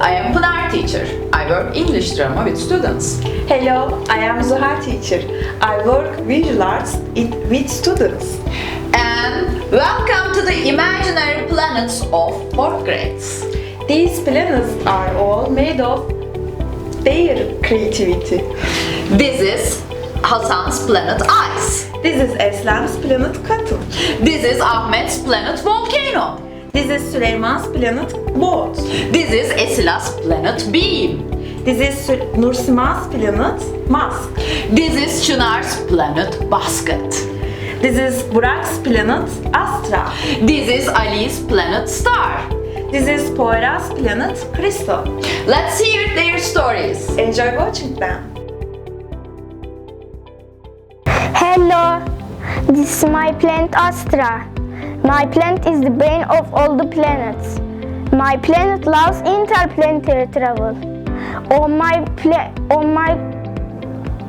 I am Pınar teacher. I work English drama with students. Hello, I am Zuhal teacher. I work visual arts it, with students. And welcome to the imaginary planets of fourth grades. These planets are all made of their creativity. This is Hasan's planet Ice. This is Eslem's planet Cotton. This is Ahmet's planet Volcano. This is Süleyman's planet Boat. This is Esila's planet Beam. This is Nursima's planet Mask. This is Çınar's planet Basket. This is Burak's planet Astra. This is Ali's planet Star. This is Poyraz's planet Crystal. Let's hear their stories. Enjoy watching them. Hello, this is my planet Astra. My planet is the brain of all the planets. My planet loves interplanetary travel. On my pla- on my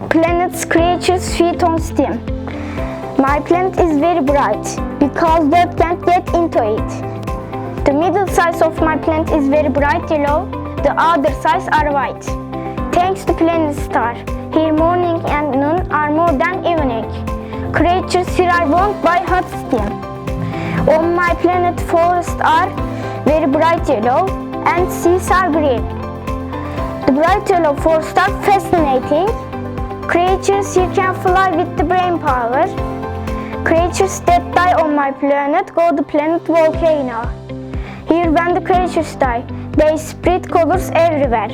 planet's creatures feed on steam. My planet is very bright because they can't get into it. The middle size of my planet is very bright yellow. The other sides are white. Thanks to planet star, here morning and noon are more than evening. Creatures here are warmed by hot steam. On my planet, forests are very bright yellow and seas are green. The bright yellow forests are fascinating. Creatures here can fly with the brain power. Creatures that die on my planet go to planet volcano. Here when the creatures die, they spread colors everywhere.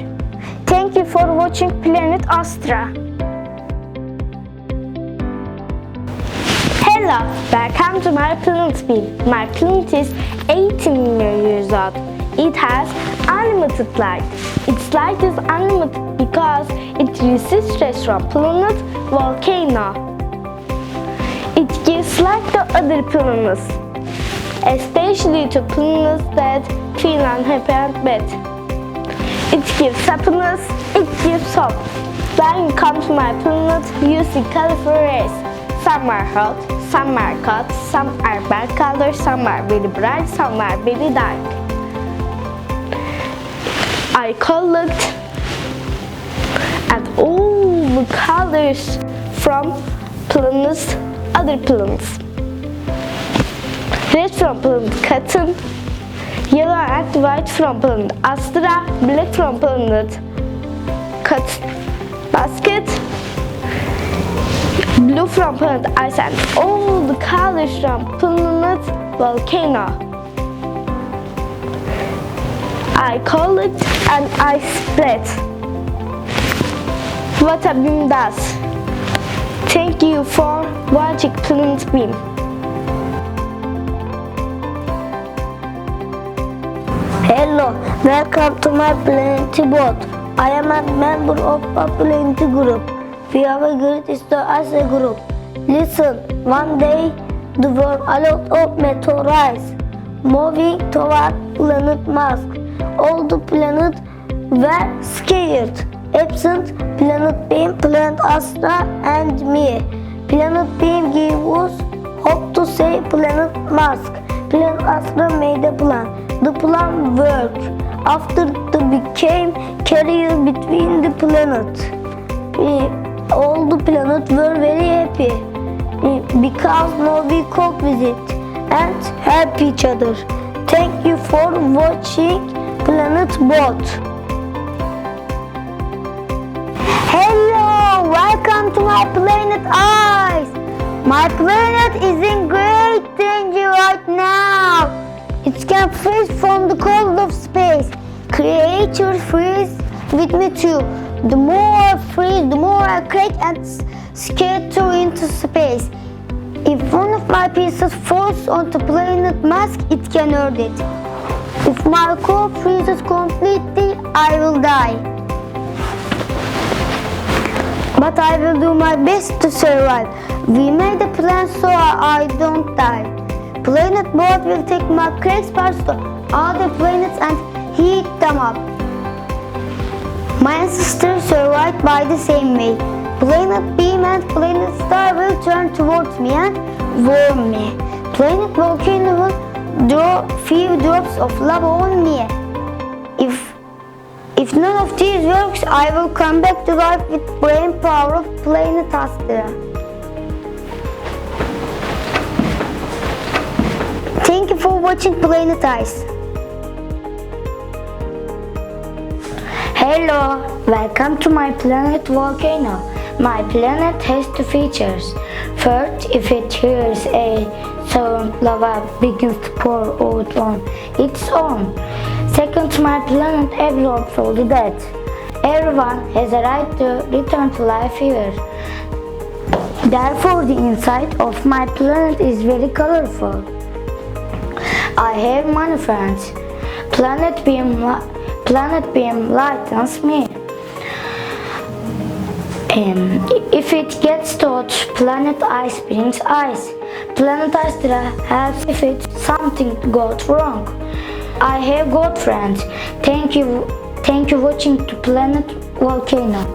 Thank you for watching Planet Astra. Hello, welcome to my planet beam. My planet is 18 million years old. It has unlimited light. Its light is unlimited because it receives stress from planet volcano. It gives light to other planets, especially to planets that feel unhappy and bad. It gives happiness, it gives hope. When you come to my planet, you see colorful rays. Are hot, some are cold, some are bright colors, some are very bright, some are very dark. I collect and all the colors from planets, other planets. Red from planet Cotton, yellow and white from planet Astra, black from planet Cut Basket, blue from planet Ice and all the colors from planet Volcano. I call it an ice split. What a beam does. Thank you for watching Planet Beam. Hello, welcome to my Planety boat. I am a member of a Planety group. We have a great story as a group. Listen, one day there were a lot of meteorites moving toward planet Musk. All the planets were scared. Absent Planet Beam, Planet Astra, and me. Planet Beam gave us hope to save Planet Musk. Planet Astra made a plan. The plan worked. After the became carrier between the planets. All the planets were very happy because now we cope with it and help each other. Thank you for watching Planet Bot. Hello, welcome to my planet Ice. My planet is in great danger right now. It can freeze from the cold of space. Creatures freeze with me too. The more I freeze, the more I crack and scatter into space. If one of my pieces falls onto planet mask, it can hurt it. If my core freezes completely, I will die. But I will do my best to survive. We made a plan so I don't die. Planet Board will take my cracks parts to other planets and heat them up. My ancestors survived by the same way. Planet Beam and Planet Star will turn towards me and warm me. Planet Volcano will draw few drops of lava on me. If If none of these works, I will come back to life with brain power of Planet Astra. Thank you for watching Planet Ice. Hello, welcome to my planet volcano. My planet has two features. First, if it hears a sound, lava begins to pour out on its own. Second, my planet absorbs all the dead. Everyone has a right to return to life here. Therefore, the inside of my planet is very colorful. I have many friends. Planet li- Planet Beam lightens me. Um, if it gets touched, Planet Ice brings ice. Planet Astra helps if it something goes wrong. I have good friends. Thank you, thank you watching to Planet Volcano.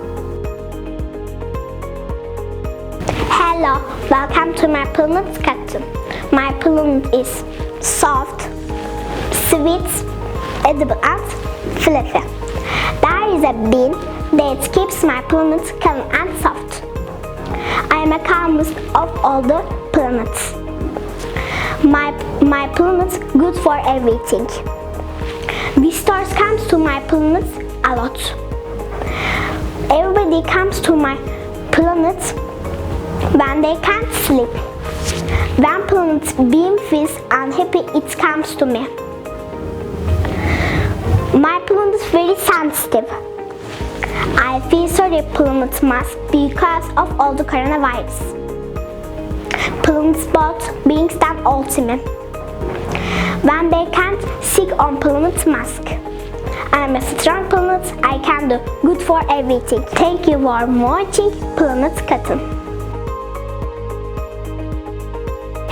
Hello, welcome to my planet Captain. My planet is soft, sweet, edible and. There is a bean that keeps my planet calm and soft. I am a calmest of all the planets. My, my planet good for everything. Visitors comes to my planet a lot. Everybody comes to my planet when they can't sleep. When planet beam feels unhappy, it comes to me. My planet is very sensitive. I feel sorry planet mask because of all the coronavirus. Planet spot brings them all to me. When they can't sick on planet mask. I'm a strong planet. I can do good for everything. Thank you for watching Planet Cotton.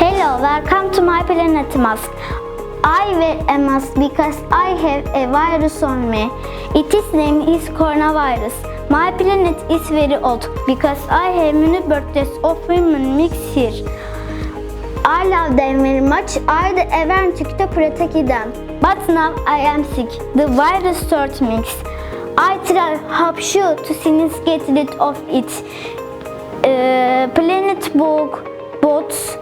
Hello, welcome to my planet mask. I mask because I have a virus on me. Its name is coronavirus. My planet is very old because I have many birthdays of women mix here. I love them very much. I the event to protect them. But now I am sick. The virus sort mix. I try hapşu to since get rid of it. Uh, planet book, bots,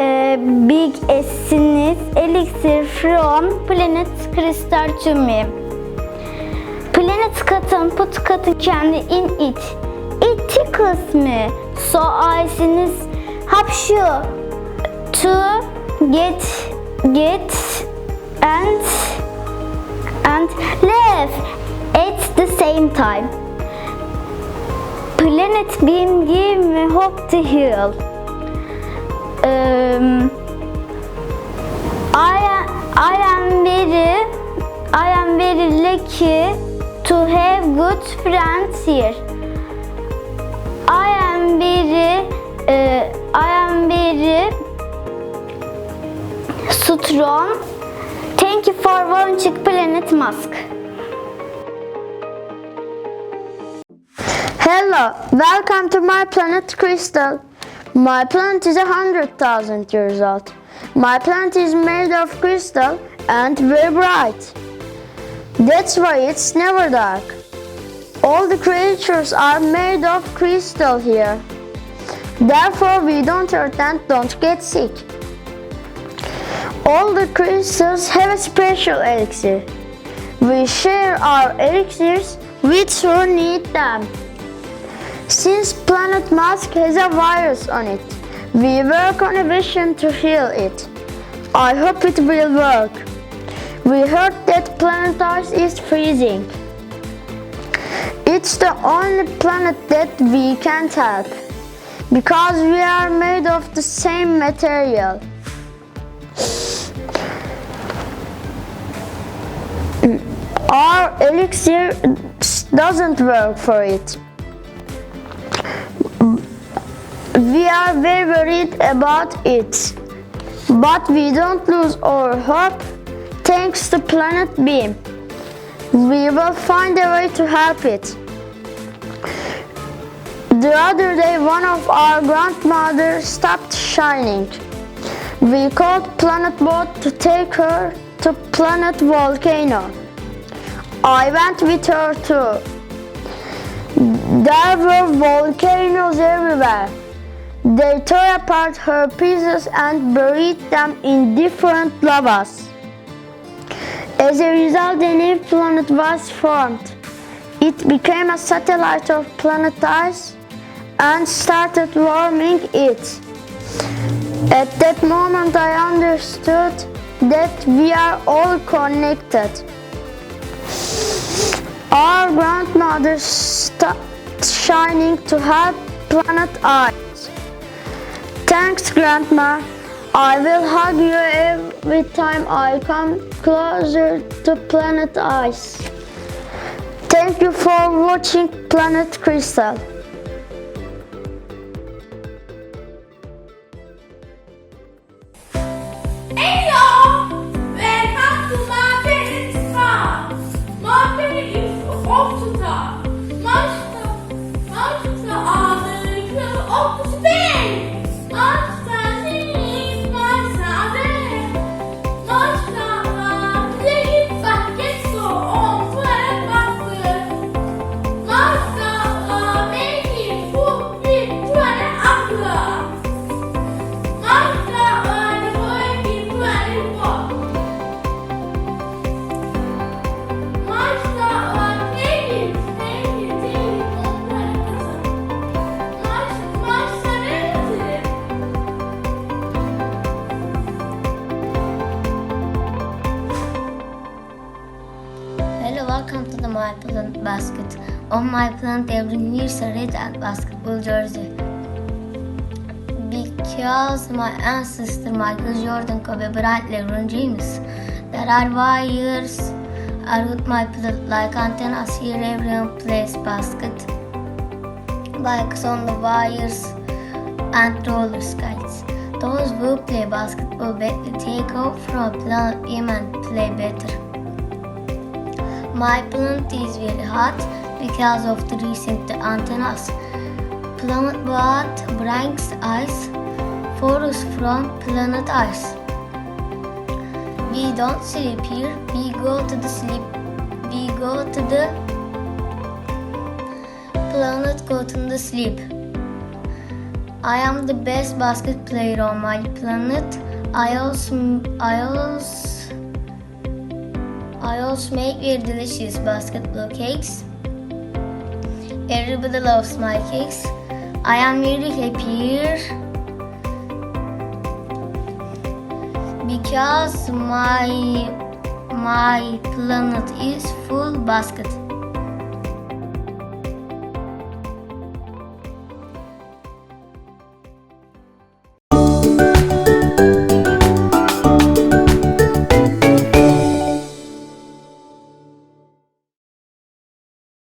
uh, big essence, elixir from planet crystal to me. Planet cotton put cotton candy in it. It tickles me. So I hapşu to get get and and laugh at the same time. Planet beam give me hope to heal. I am, very I am very lucky to have good friends here. I am very uh, I am very strong. Thank you for watching Planet Mask. Hello, welcome to my planet Crystal. My planet is a hundred thousand years old. My planet is made of crystal and very bright. That's why it's never dark. All the creatures are made of crystal here. Therefore, we don't hurt and don't get sick. All the crystals have a special elixir. We share our elixirs with who need them. Since Planet Mask has a virus on it, we work on a vision to heal it. I hope it will work. We heard that Planet Earth is freezing. It's the only planet that we can't help because we are made of the same material. Our elixir doesn't work for it. We are very worried about it, but we don't lose our hope thanks to Planet Beam. We will find a way to help it. The other day, one of our grandmothers stopped shining. We called Planet Boat to take her to Planet Volcano. I went with her too. There were volcanoes everywhere. They tore apart her pieces and buried them in different lavas. As a result, a new planet was formed. It became a satellite of planet Ice and started warming it. At that moment, I understood that we are all connected. Our grandmother stopped shining to help planet Earth. Thanks, Grandma. I will hug you every time I come closer to planet Ice. Thank you for watching Planet Crystal. On my plant, every wears a red and basketball jersey. Because my ancestor Michael Jordan could be bright LeBron James. There are wires around my plant like antennas here. Everyone plays basket. Bikes on the wires and roller skates. Those who play basketball better take off from planet game and play better. My plant is very hot because of the recent antennas. Planet what brings ice for us from planet ice. We don't sleep here. We go to the sleep. We go to the planet. Go to the sleep. I am the best basket player on my planet. I also I also I also make very delicious basketball cakes. Everybody loves my cakes. I am very happy because my my planet is full basket.